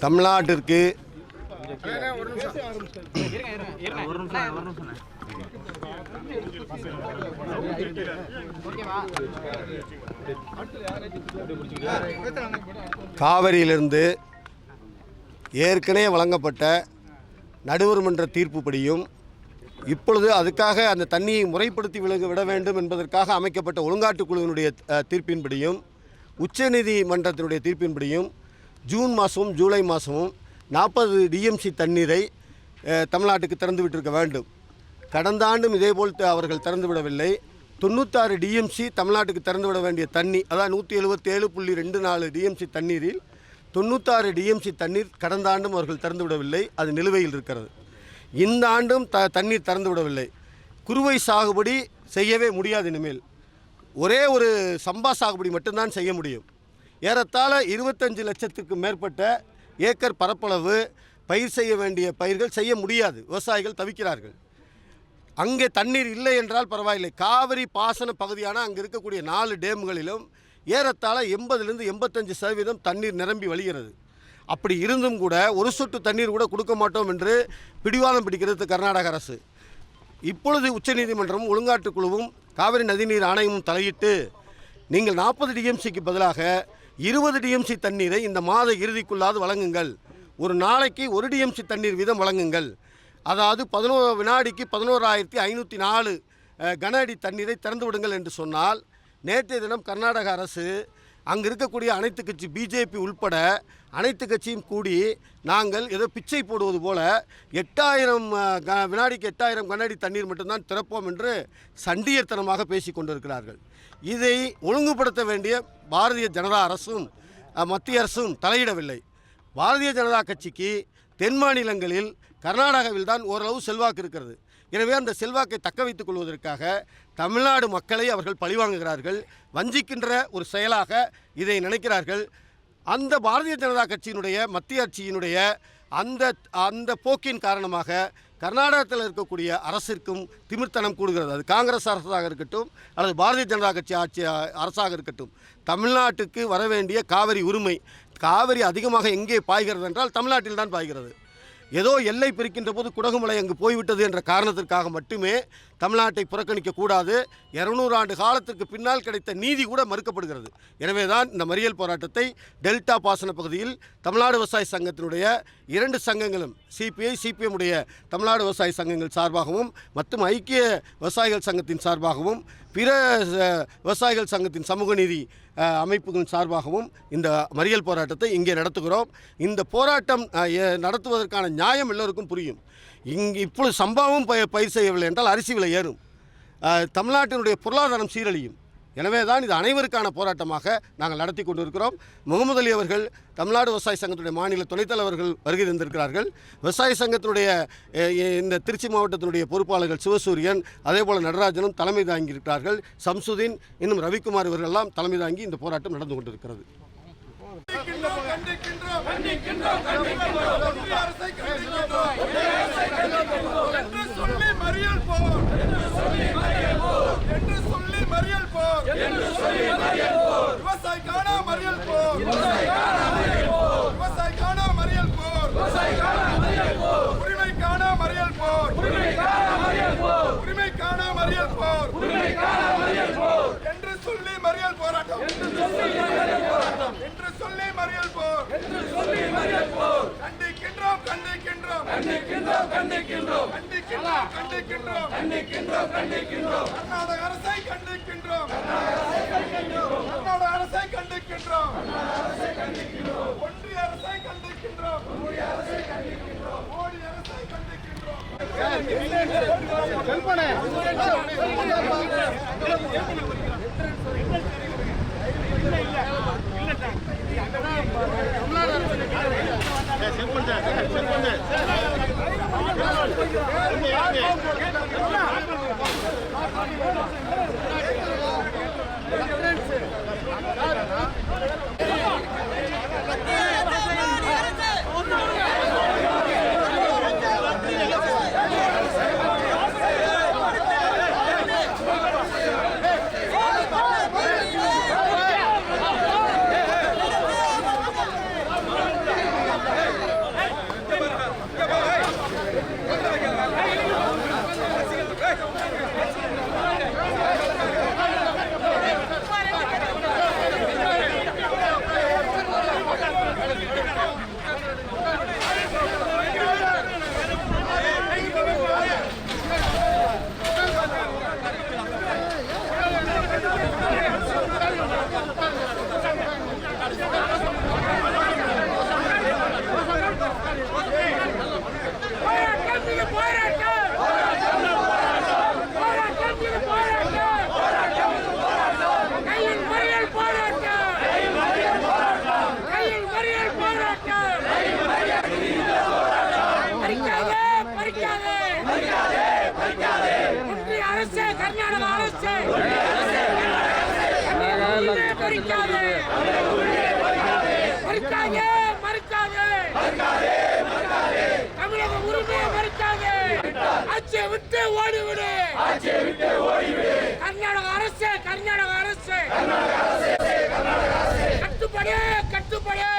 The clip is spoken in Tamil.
தமிழ்நாட்டிற்கு காவிரியிலிருந்து ஏற்கனவே வழங்கப்பட்ட நடுவர் மன்ற தீர்ப்புப்படியும் இப்பொழுது அதுக்காக அந்த தண்ணியை முறைப்படுத்தி விலக விட வேண்டும் என்பதற்காக அமைக்கப்பட்ட ஒழுங்காற்றுக் குழுவினுடைய தீர்ப்பின்படியும் உச்சநீதிமன்றத்தினுடைய தீர்ப்பின்படியும் ஜூன் மாதமும் ஜூலை மாதமும் நாற்பது டிஎம்சி தண்ணீரை தமிழ்நாட்டுக்கு திறந்து விட்டிருக்க வேண்டும். கடந்த ஆண்டும் இதேபோல் அவர்கள் திறந்து விடவில்லை. தொண்ணூத்தாறு டிஎம்சி தமிழ்நாட்டுக்கு திறந்து விட வேண்டிய தண்ணி அதாவது நூற்றி எழுபத்தேழு புள்ளி ரெண்டு நாலு டிஎம்சி தண்ணீரில் தொண்ணூத்தாறு டிஎம்சி தண்ணீர் கடந்த ஆண்டும் அவர்கள் திறந்து விடவில்லை. அது நிலுவையில் இருக்கிறது. இந்த ஆண்டும் த தண்ணீர் திறந்து விடவில்லை. குறுவை சாகுபடி செய்யவே முடியாது இனிமேல். ஒரே ஒரு சம்பா சாகுபடி மட்டும்தான் செய்ய முடியும். ஏறத்தாழ இருபத்தஞ்சு லட்சத்துக்கு மேற்பட்ட ஏக்கர் பரப்பளவு பயிர் செய்ய வேண்டிய பயிர்கள் செய்ய முடியாது. விவசாயிகள் தவிக்கிறார்கள். அங்கே தண்ணீர் இல்லை என்றால் பரவாயில்லை. காவிரி பாசன பகுதியான அங்கே இருக்கக்கூடிய நாலு டேம்களிலும் ஏறத்தாழ எண்பதுலேருந்து எண்பத்தஞ்சு சதவீதம் தண்ணீர் நிரம்பி வழிகிறது. அப்படி இருந்தும் கூட ஒரு சொட்டு தண்ணீர் கூட கொடுக்க மாட்டோம் என்று பிடிவாதம் பிடிக்கிறது கர்நாடக அரசு. இப்பொழுது உச்சநீதிமன்றமும் ஒழுங்காற்றுக் குழுவும் காவிரி நதிநீர் ஆணையமும் தலையிட்டு நீங்கள் நாற்பது டிஎம்சிக்கு பதிலாக இருபது டிஎம்சி தண்ணீரை இந்த மாத இறுதிக்குள்ளாது வழங்குங்கள். ஒரு நாளைக்கு ஒரு டிஎம்சி தண்ணீர் வீதம் வழங்குங்கள். அதாவது பதினோரு வினாடிக்கு பதினோராயிரத்தி ஐநூற்றி நாலு கன அடி தண்ணீரை திறந்து விடுங்கள் என்று சொன்னால் நேற்றைய தினம் கர்நாடக அரசு அங்கே இருக்கக்கூடிய அனைத்து கட்சி பிஜேபி உள்பட அனைத்து கட்சியும் கூடி நாங்கள் ஏதோ பிச்சை போடுவது போல எட்டாயிரம் க வினாடிக்கு எட்டாயிரம் கண்ணாடி தண்ணீர் மட்டும்தான் திறப்போம் என்று சண்டியத்தனமாக பேசி கொண்டிருக்கிறார்கள். இதை ஒழுங்குபடுத்த வேண்டிய பாரதிய ஜனதா அரசும் மத்திய அரசும் தலையிடவில்லை. பாரதிய ஜனதா கட்சிக்கு தென் மாநிலங்களில் கர்நாடகாவில் தான் ஓரளவு செல்வாக்கு இருக்கிறது. எனவே அந்த செல்வாக்கை தக்க வைத்துக் கொள்வதற்காக தமிழ்நாடு மக்களை அவர்கள் பழிவாங்குகிறார்கள். வஞ்சிக்கின்ற ஒரு செயலாக இதை நினைக்கிறார்கள். அந்த பாரதிய ஜனதா கட்சியினுடைய மத்திய ஆட்சியினுடைய அந்த அந்த போக்கின் காரணமாக கர்நாடகத்தில் இருக்கக்கூடிய அரசிற்கும் திமிர்த்தனம் கூடுகிறது. அது காங்கிரஸ் அரசாக இருக்கட்டும் அல்லது பாரதிய ஜனதா கட்சி ஆட்சி அரசாக இருக்கட்டும். தமிழ்நாட்டுக்கு வர வேண்டிய காவிரி உரிமை காவிரி அதிகமாக எங்கே பாய்கிறது என்றால் தமிழ்நாட்டில் தான் பாய்கிறது. ஏதோ எல்லை பிரிக்கின்ற போது குடகுமலை அங்கு போய்விட்டது என்ற காரணத்திற்காக மட்டுமே தமிழ்நாட்டை புறக்கணிக்க கூடாது. இருநூறு ஆண்டு காலத்திற்கு பின்னால் கிடைத்த நீதி கூட மறுக்கப்படுகிறது. எனவே தான் இந்த மறியல் போராட்டத்தை டெல்டா பாசன பகுதியில் தமிழ்நாடு விவசாய சங்கத்தினுடைய இரண்டு சங்கங்களும் சிபிஐ சிபிஎம் உடைய தமிழ்நாடு விவசாய சங்கங்கள் சார்பாகவும் மற்றும் ஐக்கிய விவசாயிகள் சங்கத்தின் சார்பாகவும் பிற விவசாயிகள் சங்கத்தின் சமூக நீதி அமைப்புகளின் சார்பாகவும் இந்த மறியல் போராட்டத்தை இங்கே நடத்துகிறோம். இந்த போராட்டம் நடத்துவதற்கான நியாயம் எல்லோருக்கும் புரியும். இங்கு இப்பொழுது சம்பவம் பய பயிர் செய்யவில்லை என்றால் அரிசி விலை ஏறும். தமிழ்நாட்டினுடைய பொருளாதாரம் சீரழியும். எனவே தான் இது அனைவருக்கான போராட்டமாக நாங்கள் நடத்தி கொண்டிருக்கிறோம். முகமது அலி அவர்கள் தமிழ்நாடு விவசாய சங்கத்துடைய மாநில துணைத்தலைவர்கள் வருகை தந்திருக்கிறார்கள். விவசாய சங்கத்தினுடைய இந்த திருச்சி மாவட்டத்தினுடைய பொறுப்பாளர்கள் சிவசூரியன் அதே போல் நடராஜனும் தலைமை தாங்கியிருக்கிறார்கள். சம்சுதீன் இன்னும் ரவிக்குமார் இவர்களெல்லாம் தலைமை தாங்கி இந்த போராட்டம் நடந்து கொண்டிருக்கிறது. மறியல் போவோம் கண்டிக்கின்றோம் கண்டிக்கின்றோம் கண்டிக்கின்றோம் கர்நாடக அரசை கண்டிக்கின்றோம் கர்நாடக அரசை கண்டிக்கின்றோம் ஒன்றிய கர்நாடக அரசு மறுக்காது மறுக்காது மறுக்காது தமிழக உரிமையை மறுக்காது ஆட்சியை விட்டு ஓடிவிடு ஆட்சியை விட்டு ஓடிவிடு கர்நாடக அரசு கர்நாடக அரசு கர்நாடக அரசு கட்டுப்படு கட்டுப்படு.